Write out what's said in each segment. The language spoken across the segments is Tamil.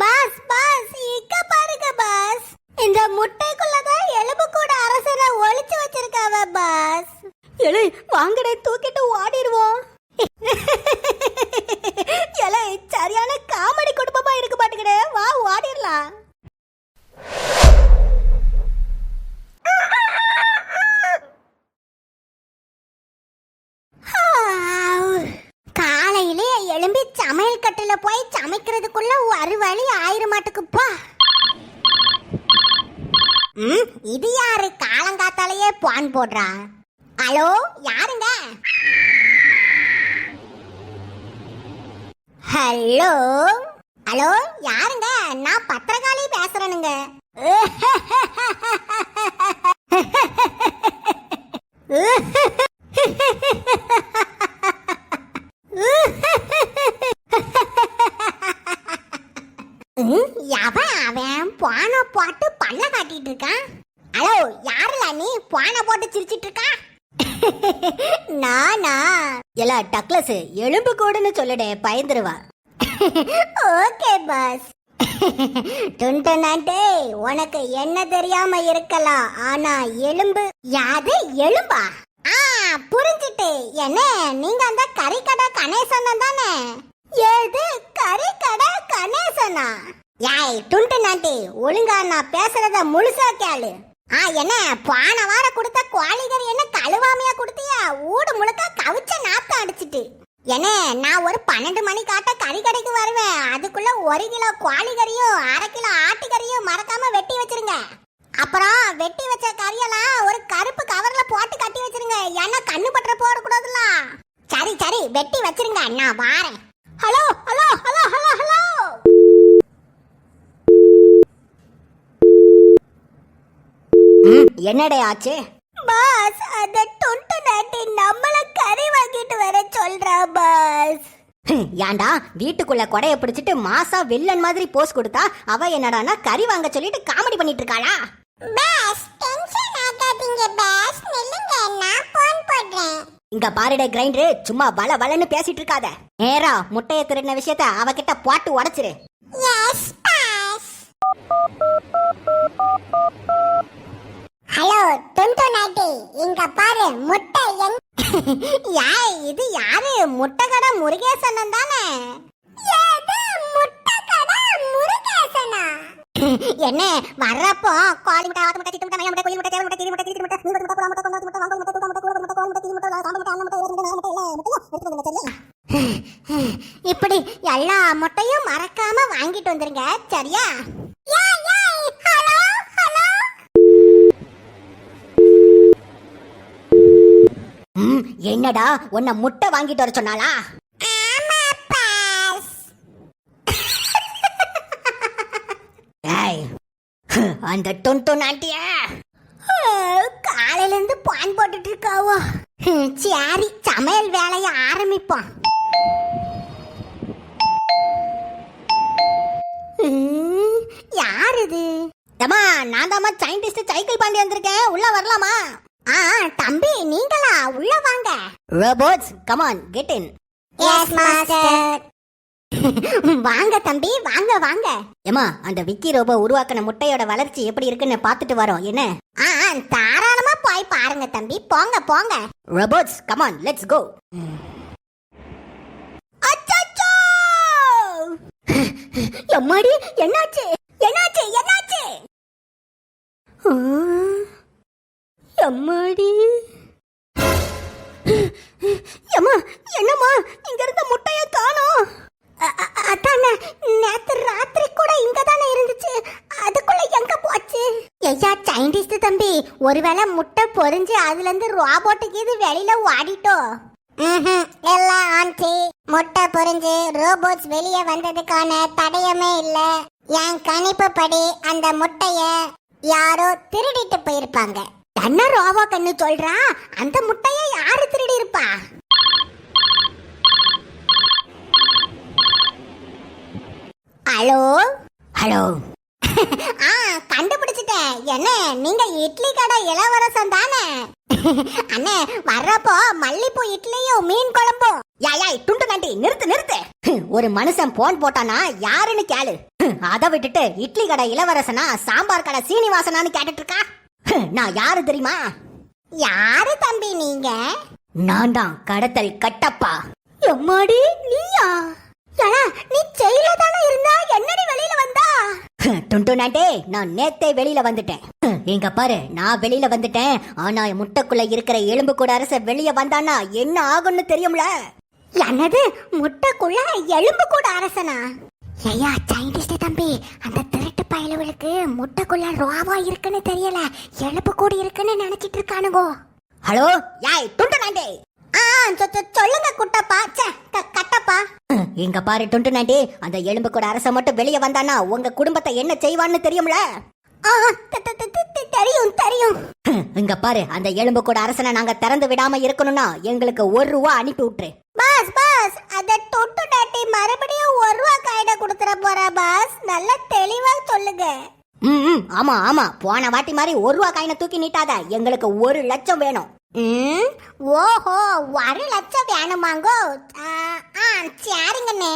பாஸ் பாஸ் இக்க பாருங்க பாஸ். இந்த முட்டைக்குள்ளதான் எலும்பு கூட அரசரை ஒளிச்சு வச்சிருக்காவ பாஸ். எழு வாங்கடே தூக்கிட்டு ஓடிடுவோம். எலை சரியான காமெடி குடும்பமா இருக்கு பாட்டுக்கடே வா ஓடிடலாம் காலையிலே எழும்பி சமையல் கட்டில போய் சமைக்கிறதுக்குள்ள ஒரு வழி ஆயிரம் மாட்டுக்குப்பா ம், இது யாரு? காலங்காத்தாலேயே பான் போடுறா. ஹலோ யாருங்க? ஹலோ? ஹலோ யாருங்க? நான் பத்திரகாளி பேசுறேனுங்க. நானா? எல்லா டக்ளஸ் எலும்பு கூடுன்னு சொல்லுடே பயந்துருவா. Okay pass. டுண்டனாண்டே உனக்கு என்ன தெரியாம இருக்கலாம். ஆனா எலும்பு யாது எலும்பா? ஆ புரிஞ்சிட்டு. என்ன நீங்க அந்த கறிக்கடை கணேசன் தானே? எது கறிக்கடை கணேசனா? யாய் துண்டு நாட்டி ஒழுங்கா நான் பேசுறத முழுசா கேளு. ஆ என்ன போன வாரம் கொடுத்த குவாலிகர் என்ன கழுவாமையா கொடுத்தியா? ஊடு முழுக்க கவிச்ச நாத்தம் அடிச்சிட்டு. என்ன நான் ஒரு பன்னெண்டு மணி காட்ட கறி கடைக்கு வருவேன். அதுக்குள்ள ஒரு கிலோ குவாலிகரியும் அரை கிலோ ஆட்டுக்கறியும் மறக்காம வெட்டி வச்சிருங்க. அப்புறம் வெட்டி வச்ச கறியெல்லாம் ஒரு கருப்பு கவர்ல போட்டு கட்டி வச்சிருங்க. ஏன்னா கண்ணு பற்ற போடக்கூடாதுல்ல சரி சரி வெட்டி வச்சிருங்க. நான் வாரேன். Hello hello hello hello hello ம், என்னடே ஆச்சு? பாஸ் அந்த தொண்டு நாட்டி நம்மள கறி வாங்கிட்டு வர சொல்றா பாஸ். ஏன்டா? வீட்டுக்குள்ள கொடைய பிடிச்சிட்டு மாசா வில்லன் மாதிரி போஸ் கொடுத்தா அவ என்னடான்னா கறி வாங்க சொல்லிட்டு காமெடி பண்ணிட்டு இருக்காளா? பாஸ் டென்ஷன் ஆகாதீங்க பாஸ். நில்லுங்க நான் போன் போடுறேன். இங்க பாருடே கிரைண்டரு சும்மா வள வளன்னு பேசிட்டு இருக்காத. நேரா முட்டைய திருடின விஷயத்த அவகிட்ட போட்டு உடைச்சிரு. Yes boss. ஹலோ துண்டு நாட்டி இங்க பாரு முட்டை எங் யாய் இது? யாரு? முட்டை கடை முருகேசன் தானே? என்ன வர்றப்போ கோழி முட்டை ஆட்டு முட்டை சிட்டு முட்டை முட்டை கோயில் முட்டை தேவல் முட்டை கிளி முட்டை கிளி முட்டை நீங்க முட்டை புறா முட்டை கொண்டாந்து முட்டை வாங்கல் முட்டை தூக்க முட்டை கூட முட்டை கோல் முட்டை கிளி முட்டை சாம்பல் முட்டை அன்ன முட்டை ஏறு முட்டை முட்டை எல்லாம் முட்டையும் எடுத்து வந்து சரியா? இப்படி எல்லா முட்டையும் மறக்காம வாங்கிட்டு வந்துருங்க சரியா ஹலோ ஹலோ ம், என்னடா உன்னை முட்டை வாங்கிட்டு வர சொன்னாளா? அந்த டொன்டோ நாட்டிய காலையில இருந்து பான் போட்டுட்டு இருக்காவோ. சரி சமையல் வேலையை ஆரம்பிப்போம். யார் இது? ஏமா நான் தாமா சயின்டிஸ்ட் சைக்கிள் பாண்டி வந்திருக்கேன். உள்ள வரலாமா? ஆ தம்பி நீங்களா? உள்ள வாங்க. Robots come on get in yes master வாங்க தம்பி வாங்க வாங்க. ஏமா அந்த விக்கி ரோபோ உருவாக்கின முட்டையோட வளர்ச்சி எப்படி இருக்குன்னு பார்த்துட்டு வரோம். என்ன? ஆ தாராளமா போய் பாருங்க தம்பி. போங்க போங்க. ரோபோட்ஸ் கமான் லெட்ஸ் கோ அச்சச்சோ! எம்மாடி என்னாச்சு? என்னாச்சு என்னாச்சு? ஆ, எம்மாடி? எம்மா என்னம்மா? இங்க இருந்த முட்டைய காணோம். அ- அதானே நேத்து ராத்திரி கூட இங்க தானே இருந்துச்சு. அதுக்குள்ள எங்க போச்சு? ஐயா சயின்டிஸ்ட் தம்பி ஒருவேளை முட்டை பொறிஞ்சு அதுல இருந்து ரோபோட்டுக்கு இது வெளியில ஓடிட்டோ? எல்லாம் ஆண்டி. முட்டை பொரிஞ்சு ரோபோட்ஸ் வெளியே வந்ததுக்கான தடயமே இல்ல. என் கணிப்பு படி அந்த முட்டைய யாரோ திருடிட்டு போயிருப்பாங்க. என்ன ரோவா கண்ணு சொல்றா? அந்த முட்டையை யாரு திருடி இருப்பா? ஹலோ? ஹலோ. ஆ கண்டுபிடிச்சிட்டேன். என்ன நீங்க இட்லி கடை இளவரசன் தானே? அண்ணே வர்றப்போ மல்லிப்பூ இட்லியும் மீன் குழம்பும். யாய் யாய் துண்டு நண்டி நிறுத்து நிறுத்து. ஒரு மனுஷன் போன் போட்டானா யாருன்னு கேளு. அதை விட்டுட்டு இட்லி கடை இளவரசனா சாம்பார் கடை சீனிவாசனான்னு கேட்டுட்டு இருக்கா? நான் யாரு தெரியுமா? யாரு தம்பி நீங்க? நான் தான் கடத்தல் கட்டப்பா. எம்மாடி நீயா? ஏடா நீ ஜெயில தானே இருந்தா? என்னடி வெளியில வந்தா? துண்டு நாட்டே நான் நேத்தே வெளியில வந்துட்டேன். இங்க பாரு நான் வெளியில வந்துட்டேன். ஆனா முட்டைக்குள்ள இருக்கிற எலும்பு கூட அரச வெளிய வந்தானா என்ன ஆகும்னு தெரியும்ல? என்னது முட்டைக்குள்ள எலும்பு கூட அரசனா? ஐயா சைனிஸ்ட் தம்பி. அந்த திருட்டு பயலுவளுக்கு முட்டைக்குள்ள ரோவா இருக்குன்னு தெரியல. எலும்பு கூடி இருக்குன்னு நினைச்சிட்டு இருக்கானுங்கோ. ஹலோ யாய் துண்டு நாண்டே. ஆ சொ- சொ- சொல்லுங்க குட்டப்பா. க- கட்டப்பா. இங்க பாரு துண்டு நாண்டே. அந்த எலும்பு கூட அரச மட்டும் வெளிய வந்தானா உங்க குடும்பத்தை என்ன செய்வான்னு தெரியும்ல? தெரியும் தெரியும். இங்க பாரு அந்த எலும்பு கூட அரசனை நாங்க திறந்து விடாம இருக்கணும்னா எங்களுக்கு ஒரு ரூபா அனுப்பி விட்டுரு. பாஸ் பாஸ் அத தொட்டு டாட்டி மறுபடியும் கொடுத்துற போறா பாஸ் நல்ல தெளிவா சொல்லுங்க. ம் ஆமா ஆமா. போன வாட்டி மாதிரி ஒரு ரூபா காயினை தூக்கி நீட்டாத. எங்களுக்கு ஒரு லட்சம் வேணும். ம்? ஓஹோ ஒரு லட்சம் வேணுமாங்கோ? ஆ சரிங்கண்ணே.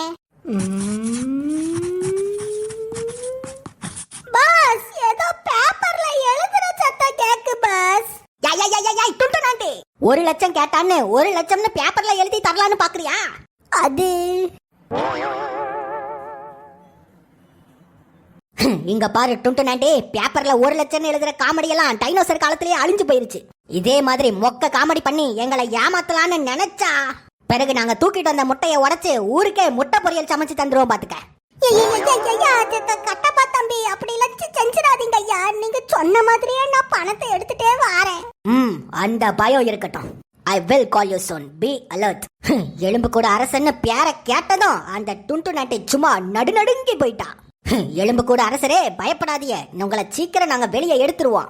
பாஸ் ஏதோ பேப்பர்ல எழுதுற சத்தம் கேக்கு பாஸ் யாய், யாய், யாய், யாய், துண்டு நாண்டி. ஒரு லட்சம் கேட்டான்னு ஒரு லட்சம்னு பேப்பர்ல எழுதி தரலான்னு பாக்குறியா? அது இங்க பாரு டுண்டு நாண்டி பேப்பர்ல ஒரு லட்சம் எழுதுற காமெடி எல்லாம் டைனோசர் காலத்திலேயே அழிஞ்சு போயிருச்சு. இதே மாதிரி மொக்க காமெடி பண்ணி எங்களை ஏமாத்தலான்னு நினைச்சா பிறகு நாங்க தூக்கிட்டு வந்த முட்டைய உடைச்சு ஊருக்கே முட்டை பொரியல் சமைச்சு தந்துருவோம் பாத்துக்க. கட்டப்பா தம்பி அப்படி எல்லாம் செஞ்சிடாதீங்க ஐயா. நீங்க சொன்ன மாதிரியே நான் பணத்தை எடுத்துட்டே வாரேன். ம் அந்த பயம் இருக்கட்டும். I will call you soon. Be alert எலும்பு கூட அரசன்னு பேர கேட்டதும் அந்த டுண்டு நாட்டை சும்மா நடுநடுங்கி போயிட்டா. எலும்பு கூட அரசரே பயப்படாதீங்க. உங்களை சீக்கிரம் நாங்க வெளியே எடுத்துருவோம்.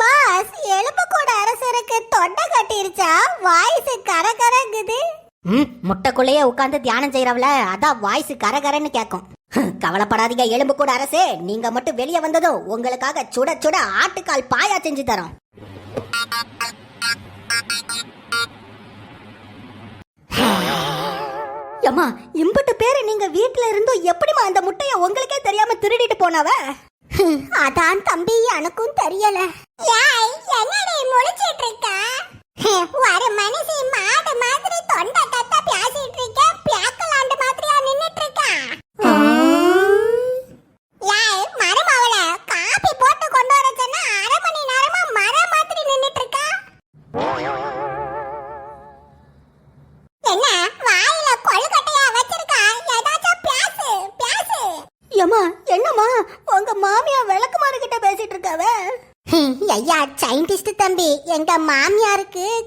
பாஸ் எலும்பு கூட அரசருக்கு தொண்டை கட்டிருச்சா? வாய்ஸ் கரகரங்குது. ம் முட்டைக்குள்ளேயே உட்காந்து தியானம் செய்யறவள அதான் வாய்ஸ் கரகரன்னு கேட்கும் கவலைப்படாதீங்க எலும்பு கூட அரசே. நீங்க மட்டும் வெளியே வந்ததும் உங்களுக்காக சுட சுட ஆட்டுக்கால் பாயா செஞ்சு தரோம். ஏமா இம்புட்டு பேரு நீங்க வீட்ல இருந்தும் எப்படிமா அந்த முட்டைய உங்களுக்கே தெரியாம திருடிட்டு போனவ? அதான் தம்பி எனக்கும் தெரியல. ஏய் என்னடி முழிச்சிட்டு இருக்க? ஒரு மனுஷன் மாடு மாதிரி தொண்டை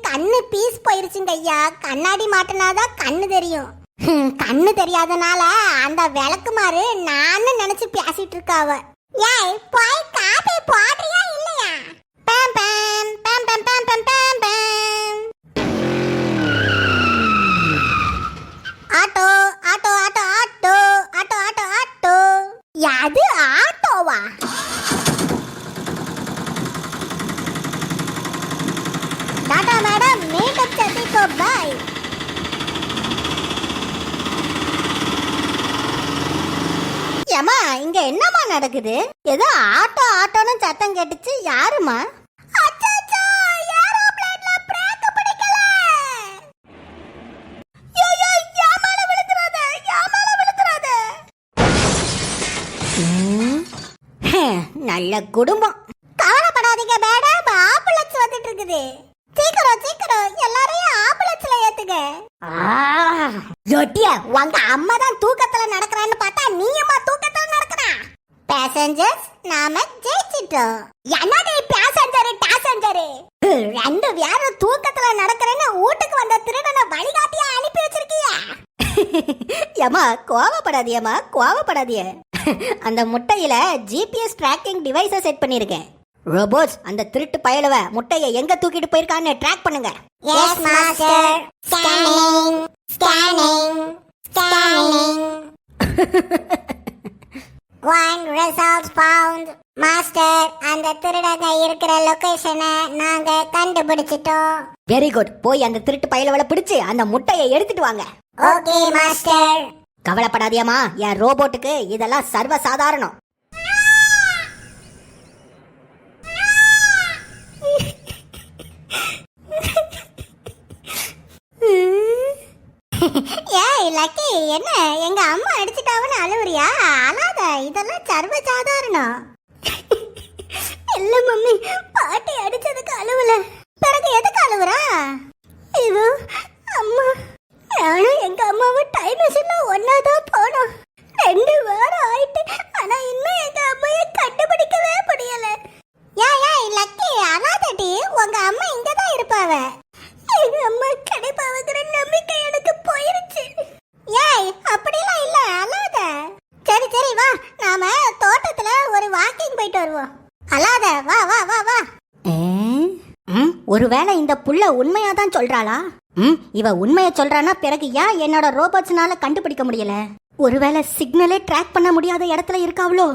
கண்ணு பீஸ் போயிருச்சுங்க ஐயா. கண்ணாடி மாட்டினாதான் கண்ணு தெரியும். கண்ணு தெரியாதனால அந்த விளக்குமாறு நானும் நினைச்சு பேசிட்டு இருக்காவ ஏய் போய் காபி போடுறியா இல்லையா? பேம் பேம் பேம் பேம் பேம் பேம் பேம் பேம். Auto auto auto auto auto auto auto. யாது அம்மா இங்க என்னம்மா நடக்குது? ஏதோ ஆட்டோ ஆட்டோன்னு சத்தம் கேட்டுச்சு. யாருமா நல்ல குடும்பம் பிரேக் பிடிக்கல ஐயோ, என் மேல விழுந்துறாத, என் மேல விழுந்துறாத. ம், ஹம், நல்ல குடும்பம் கவலைப்படாதீங்க மேடம் ஆம்புலன்ஸ் வந்துட்டு இருக்குது சீக்கிரம் சீக்கிரம் எல்லாரையும் ஆம்புலன்ஸ்ல ஏத்துங்க ஜொட்டிய உங்க அம்மா தான் தூக்கத்துல நடக்கறான்னு பார்த்தா நீ அம்மா தூக்கத்துல நடக்கறா பேசஞ்சர்ஸ் நாம ஜெயிச்சிட்டோம். என்னடி பேசஞ்சர் பேசஞ்சர் ரெண்டு பேரும் தூக்கத்துல நடக்கறேன்னு வீட்டுக்கு வந்த திருடனை வழிகாட்டியா அனுப்பி வச்சிருக்கியா. ஏமா கோவப்படாதியம்மா கோவப்படாதிய. அந்த முட்டையில ஜிபிஎஸ் ட்ராக்கிங் டிவைஸை செட் பண்ணிருக்கேன். ரோபோட்ஸ் அந்த திருட்டு பயலுவ முட்டையை எங்க தூக்கிட்டு போயிருக்கான்னு ட்ராக் பண்ணுங்க. Yes master scanning scanning scanning One result found. Master அந்த திருடங்க இருக்கிற லொகேஷனை நாங்க கண்டுபிடிச்சிட்டோம். வெரி குட் போய் அந்த திருட்டு பயலவளை பிடிச்சு அந்த முட்டையை எடுத்துட்டு வாங்க. Okay master கவலைப்படாதியம்மா. என் ரோபோட்டுக்கு இதெல்லாம் சர்வ சாதாரணம் ஏய் லக்கி என்ன எங்க அம்மா அடிச்சிட்டாவன்னு அழுவுறியா? அழாத இதெல்லாம் சர்வ சாதாரணம் இல்ல மம்மி பாட்டி அடிச்சதுக்கு அழுவல. பிறகு சரி வா. நாம தோட்டத்துல ஒரு வாக்கிங் போயிட்டு வருவோம். அல்லாத வா வா வா வா. ஒருவேளை இந்த புள்ள உண்மையா தான் சொல்றாளா? ம்? இவ உண்மைய சொல்றானா பிறகு ஏன் என்னோட ரோபோட்ஸ்னால கண்டுபிடிக்க முடியல? ஒருவேளை சிக்னலே ட்ராக் பண்ண முடியாத இடத்துல இருக்காவளோ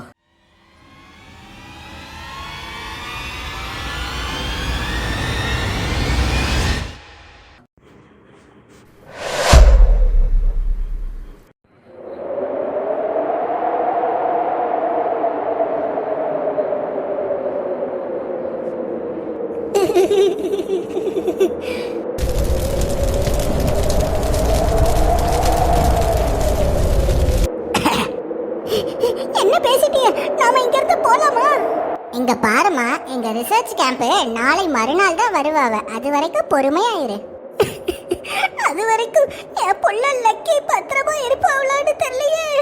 என்ன பேசிட்டிய நாம இங்க இருந்து போலாமா? இங்க பாருமா எங்க ரிசர்ச் கேம்ப் நாளை மறுநாள் தான் வருவாவ. அது வரைக்கும் பொறுமையா இரு. அது வரைக்கும் என் புள்ள லக்கி பத்திரமா இருப்பாவளான்னு தெரியலையே.